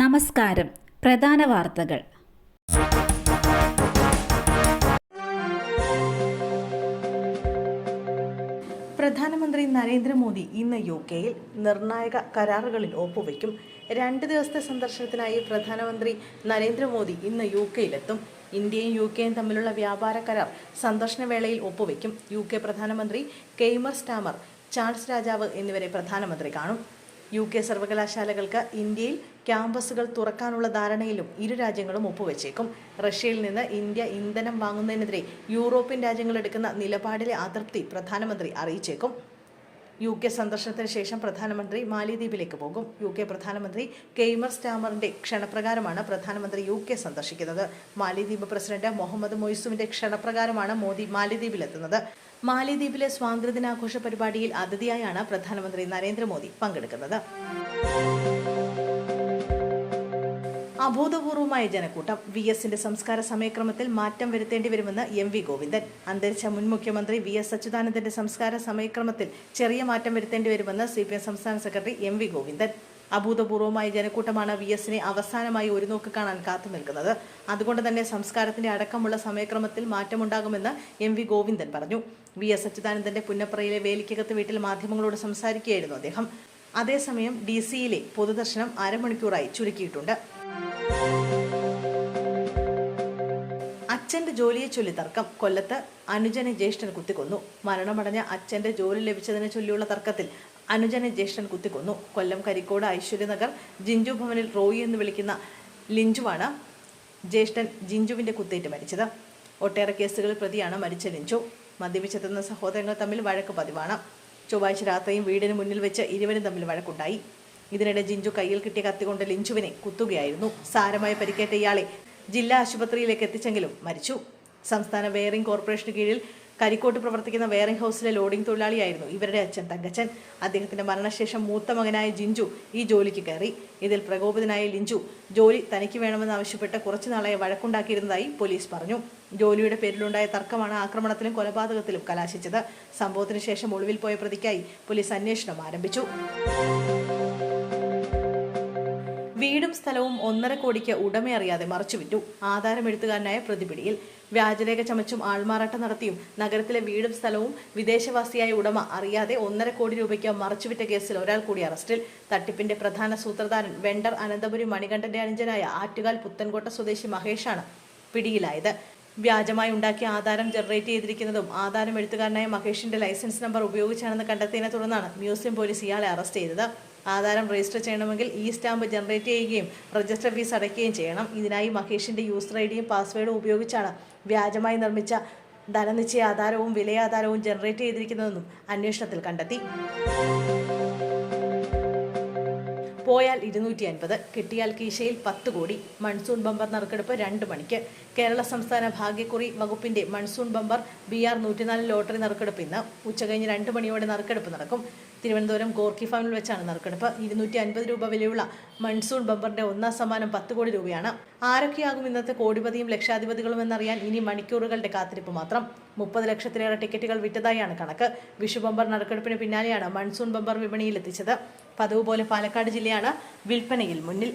നമസ്കാരം. പ്രധാന വാർത്തകൾ. പ്രധാനമന്ത്രി നരേന്ദ്രമോദി ഇന്ന് യു കെയിൽ നിർണായക കരാറുകളിൽ ഒപ്പുവെക്കും. രണ്ട് ദിവസത്തെ സന്ദർശനത്തിനായി പ്രധാനമന്ത്രി നരേന്ദ്രമോദി ഇന്ന് യു കെയിലെത്തും ഇന്ത്യയും യു കെയും തമ്മിലുള്ള വ്യാപാര കരാർ സന്ദർശന വേളയിൽ ഒപ്പുവെക്കും. യു കെ പ്രധാനമന്ത്രി കെയ്മർ സ്റ്റാമർ ചാൾസ് രാജാവ് എന്നിവരെ പ്രധാനമന്ത്രി കാണും. യു കെ സർവകലാശാലകൾക്ക് ഇന്ത്യയിൽ ക്യാമ്പസുകൾ തുറക്കാനുള്ള ധാരണയിലും ഇരു രാജ്യങ്ങളും ഒപ്പുവെച്ചേക്കും. റഷ്യയിൽ നിന്ന് ഇന്ത്യ ഇന്ധനം വാങ്ങുന്നതിനെതിരെ യൂറോപ്യൻ രാജ്യങ്ങൾ എടുക്കുന്ന നിലപാടിലെ അതൃപ്തി പ്രധാനമന്ത്രി അറിയിച്ചേക്കും. യു കെ സന്ദർശനത്തിന് ശേഷം പ്രധാനമന്ത്രി മാലിദ്വീപിലേക്ക് പോകും. യു കെ പ്രധാനമന്ത്രി കെയ്മർ സ്റ്റാമറിന്റെ ക്ഷണപ്രകാരമാണ് പ്രധാനമന്ത്രി യു കെ സന്ദർശിക്കുന്നത്. മാലിദ്വീപ് പ്രസിഡന്റ് മുഹമ്മദ് മൊയ്സുവിന്റെ ക്ഷണപ്രകാരമാണ് മോദി മാലിദ്വീപിലെത്തുന്നത്. മാലിദ്വീപിലെ സ്വാതന്ത്ര്യദിനാഘോഷ പരിപാടിയിൽ അതിഥിയായാണ് പ്രധാനമന്ത്രി നരേന്ദ്രമോദി പങ്കെടുക്കുന്നത്. അഭൂതപൂർവമായ ജനക്കൂട്ടം വി എസിന്റെ സംസ്കാര സമയക്രമത്തിൽ മാറ്റം വരുത്തേണ്ടി വരുമെന്ന് എം വി ഗോവിന്ദൻ. അന്തരിച്ച മുൻ മുഖ്യമന്ത്രി വി എസ് അച്യുതാനന്ദന്റെ സംസ്കാര സമയക്രമത്തിൽ ചെറിയ മാറ്റം വരുത്തേണ്ടി വരുമെന്ന് സി പി എം സംസ്ഥാന സെക്രട്ടറി എം വി ഗോവിന്ദൻ. അഭൂതപൂർവമായ ജനക്കൂട്ടമാണ് വി എസിനെ അവസാനമായി ഒരു നോക്ക് കാണാൻ കാത്തു നിൽക്കുന്നത്. അതുകൊണ്ട് തന്നെ സംസ്കാരത്തിന്റെ അടക്കമുള്ള സമയക്രമത്തിൽ മാറ്റമുണ്ടാകുമെന്ന് എം വി ഗോവിന്ദൻ പറഞ്ഞു. വി എസ് അച്യുതാനന്ദന്റെ പുന്നപ്രയിലെ വേലിക്കകത്ത് വീട്ടിൽ മാധ്യമങ്ങളോട് സംസാരിക്കുകയായിരുന്നു അദ്ദേഹം. അതേസമയം ഡി സിയിലെ പൊതുദർശനം അരമണിക്കൂറായി ചുരുക്കിയിട്ടുണ്ട്. അച്ഛന്റെ ജോലിയെ ചൊല്ലി തർക്കം. കൊല്ലത്ത് അനുജനെ ജ്യേഷ്ഠൻ കുത്തിക്കൊന്നു. മരണമടഞ്ഞ അച്ഛന്റെ ജോലി ലഭിച്ചതിനെ ചൊല്ലിയുള്ള തർക്കത്തിൽ അനുജനെ ജ്യേഷ്ഠൻ കുത്തിക്കൊന്നു. കൊല്ലം കരിക്കോട് ഐശ്വര്യനഗർ ജിഞ്ചു ഭവനിൽ റോയി എന്ന് വിളിക്കുന്ന ലിഞ്ചുവാണ് ജ്യേഷ്ഠൻ ജിഞ്ചുവിന്റെ കുത്തേറ്റ് മരിച്ചത്. ഒട്ടേറെ കേസുകളിൽ പ്രതിയാണ് മരിച്ച ലിഞ്ചു. മദ്യപിച്ചെത്തുന്ന സഹോദരങ്ങൾ തമ്മിൽ വഴക്ക് പതിവാണ്. ചൊവ്വാഴ്ച രാത്രിയും വീടിന് മുന്നിൽ വെച്ച് ഇരുവരും തമ്മിൽ വഴക്കുണ്ടായി. ഇതിനിടെ ജിഞ്ചു കയ്യിൽ കിട്ടിയ കത്തികൊണ്ട് ലിഞ്ചുവിനെ കുത്തുകയായിരുന്നു. സാരമായ പരിക്കേറ്റ ഇയാളെ ജില്ലാ ആശുപത്രിയിലേക്ക് എത്തിച്ചെങ്കിലും മരിച്ചു. സംസ്ഥാന വെയറിംഗ് കോർപ്പറേഷന് കീഴിൽ കരിക്കോട്ട് പ്രവർത്തിക്കുന്ന വെയറിംഗ് ഹൗസിലെ ലോഡിംഗ് തൊഴിലാളിയായിരുന്നു ഇവരുടെ അച്ഛൻ തങ്കച്ചൻ. അദ്ദേഹത്തിന്റെ മരണശേഷം മൂത്ത മകനായ ജിഞ്ചു ഈ ജോലിക്ക് കയറി. ഇതിൽ പ്രകോപിതനായ ലിഞ്ചു ജോലി തനിക്ക് വേണമെന്ന് ആവശ്യപ്പെട്ട് കുറച്ചു വഴക്കുണ്ടാക്കിയിരുന്നതായി പോലീസ് പറഞ്ഞു. ജോലിയുടെ പേരിലുണ്ടായ തർക്കമാണ് ആക്രമണത്തിലും കൊലപാതകത്തിലും കലാശിച്ചത്. സംഭവത്തിന് ശേഷം ഒളിവിൽ പോയ പ്രതിക്കായി പോലീസ് അന്വേഷണം ആരംഭിച്ചു. വീടും സ്ഥലവും ഒന്നര കോടിക്ക് ഉടമയറിയാതെ മറച്ചുവിറ്റു ആധാരമെഴുത്തുകാരനായ പ്രതിപിടിയിൽ വ്യാജരേഖ ചമച്ചും ആൾമാറാട്ടം നടത്തിയും നഗരത്തിലെ വീടും സ്ഥലവും വിദേശവാസിയായ ഉടമ അറിയാതെ ഒന്നര കോടി രൂപയ്ക്ക് മറച്ചുവിറ്റ കേസിൽ ഒരാൾ കൂടി അറസ്റ്റിൽ. തട്ടിപ്പിന്റെ പ്രധാന സൂത്രധാരൻ വെണ്ടർ അനന്തപുരി മണികണ്ഠന്റെ അനുജനായ ആറ്റുകാൽ പുത്തൻകോട്ട സ്വദേശി മഹേഷാണ് പിടിയിലായത്. വ്യാജമായി ഉണ്ടാക്കിയ ആധാരം ജനറേറ്റ് ചെയ്തിരിക്കുന്നതും ആധാരം എഴുത്തുകാരനായ മഹേഷിന്റെ ലൈസൻസ് നമ്പർ ഉപയോഗിച്ചാണെന്ന് കണ്ടെത്തിയതിനെ തുടർന്നാണ് മ്യൂസിയം പോലീസ് ഇയാളെ അറസ്റ്റ് ചെയ്തത്. ആധാരം രജിസ്റ്റർ ചെയ്യണമെങ്കിൽ ഈ സ്റ്റാമ്പ് ജനറേറ്റ് ചെയ്യുകയും രജിസ്റ്റർ ഫീസ് അടയ്ക്കുകയും ചെയ്യണം. ഇതിനായി മഹേഷിന്റെ യൂസർ ഐ ഡിയും പാസ്വേഡും ഉപയോഗിച്ചാണ് വ്യാജമായി നിർമ്മിച്ച ധനനിശ്ചയ ആധാരവും വിലയാധാരവും ജനറേറ്റ് ചെയ്തിരിക്കുന്നതെന്നും അന്വേഷണത്തിൽ കണ്ടെത്തി. പോയാൽ ഇരുന്നൂറ്റി അൻപത് കിട്ടിയാൽ കീശയിൽ പത്ത് കോടി. മൺസൂൺ ബമ്പർ നറുക്കെടുപ്പ് രണ്ട് മണിക്ക്. കേരള സംസ്ഥാന ഭാഗ്യക്കുറി വകുപ്പിന്റെ മൺസൂൺ ബമ്പർ ബി ആർ നൂറ്റിനാല് ലോട്ടറി നറുക്കെടുപ്പ് ഇന്ന്. ഉച്ചകഴിഞ്ഞ് രണ്ട് മണിയോടെ നറുക്കെടുപ്പ് നടക്കും. തിരുവനന്തപുരം ഗോർക്കി ഫാമിൽ വെച്ചാണ് നറുക്കെടുപ്പ്. ഇരുന്നൂറ്റി അൻപത് രൂപ വിലയുള്ള മൺസൂൺ ബമ്പറിന്റെ ഒന്നാം സമ്മാനം പത്ത് കോടി രൂപയാണ്. ആരൊക്കെയാകും ഇന്നത്തെ കോടിപതിയും ലക്ഷാധിപതികളും എന്നറിയാൻ ഇനി മണിക്കൂറുകളുടെ കാത്തിരിപ്പ് മാത്രം. മുപ്പത് ലക്ഷത്തിലേറെ ടിക്കറ്റുകൾ വിറ്റതായാണ് കണക്ക്. വിഷു ബമ്പർ നറുക്കെടുപ്പിന് പിന്നാലെയാണ് മൺസൂൺ ബമ്പർ വിപണിയിൽ എത്തിച്ചത്. പതിവ് പോലെ പാലക്കാട് ജില്ലയാണ് വിൽപ്പനയിൽ മുന്നിൽ.